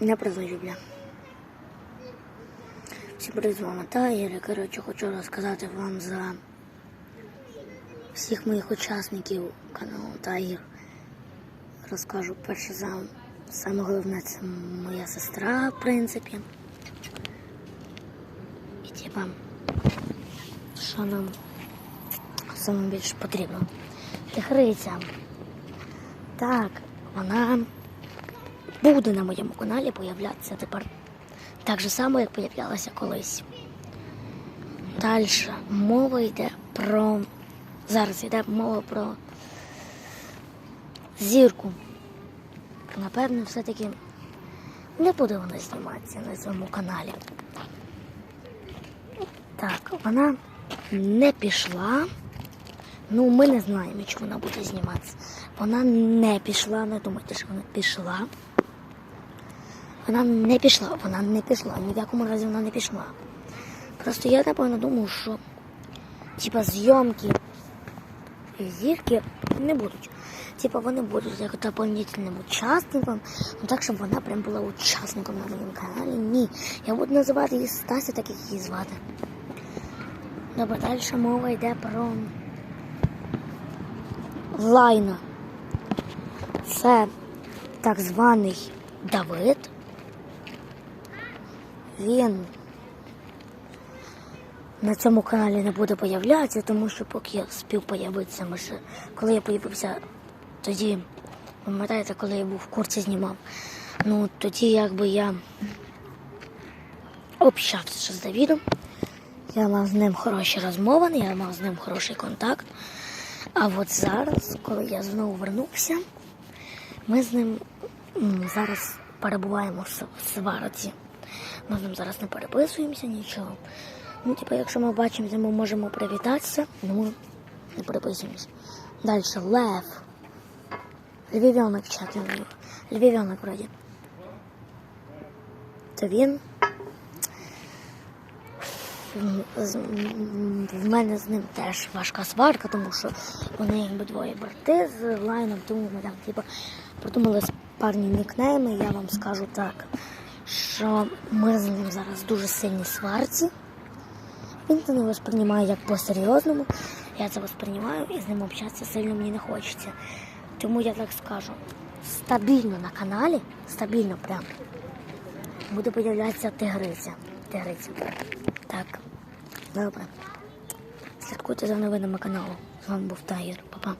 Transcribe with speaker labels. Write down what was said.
Speaker 1: Не призначу, бля. Всім привіт, з вами Тайгер. Коротше, хочу розказати вам за всіх моїх учасників каналу Тайгер. Розкажу перше за саме головне це моя сестра, в принципі. І типа, що нам саме потрібно. Тигриця. Так, вона буде на моєму каналі появлятися тепер так же само, як появлялася колись. Далі мова йде про. Зараз йде мова про зірку. Напевно, все-таки не буде вона зніматися на цьому каналі. Так, вона не пішла. Ну, ми не знаємо, чи вона буде зніматися. Вона не пішла, не думайте, що вона пішла. Вона не пішла, вона не пішла, ні в якому разі вона не пішла. Просто я напевно думаю, що типа зйомки зірки не будуть. Типа вони будуть як дополнительним учасником, ну так, щоб вона прям була учасником на моєму каналі. Ні. Я буду називати її Стася, так як її звати. Добре, далі мова йде про Лайна. Це так званий Давид. Він на цьому каналі не буде появлятися, тому що поки я спів появитися, ми ще, коли я появився, тоді, пам'ятаєте, коли я був в курсі знімав, ну тоді якби я общався з Давідом. Я мав з ним хороші розмови, я мав з ним хороший контакт. А от зараз, коли я знову вернувся, ми з ним зараз перебуваємо в сварці. Ми з ним зараз не переписуємося нічого. Ну, типу, якщо ми бачимося, ми можемо привітатися, ми не переписуємося. Далі Лев. Львів'янок чат. Львів'янок вроді. То він. В мене з ним теж важка сварка, тому що вони якби двоє брати з лайном, тому ми там типу, придумали парні нікнейми. Я вам скажу так, що ми з ним зараз дуже сильні сварці. Він це не восприймає як по-серйозному. Я це восприймаю і з ним общатися сильно мені не хочеться. Тому я так скажу, стабільно на каналі, стабільно прям, буде появлятися тигриця. Тигриця. Так, добре. Слідкуйте за новинами каналу. З вами був Тайгер. Па-па.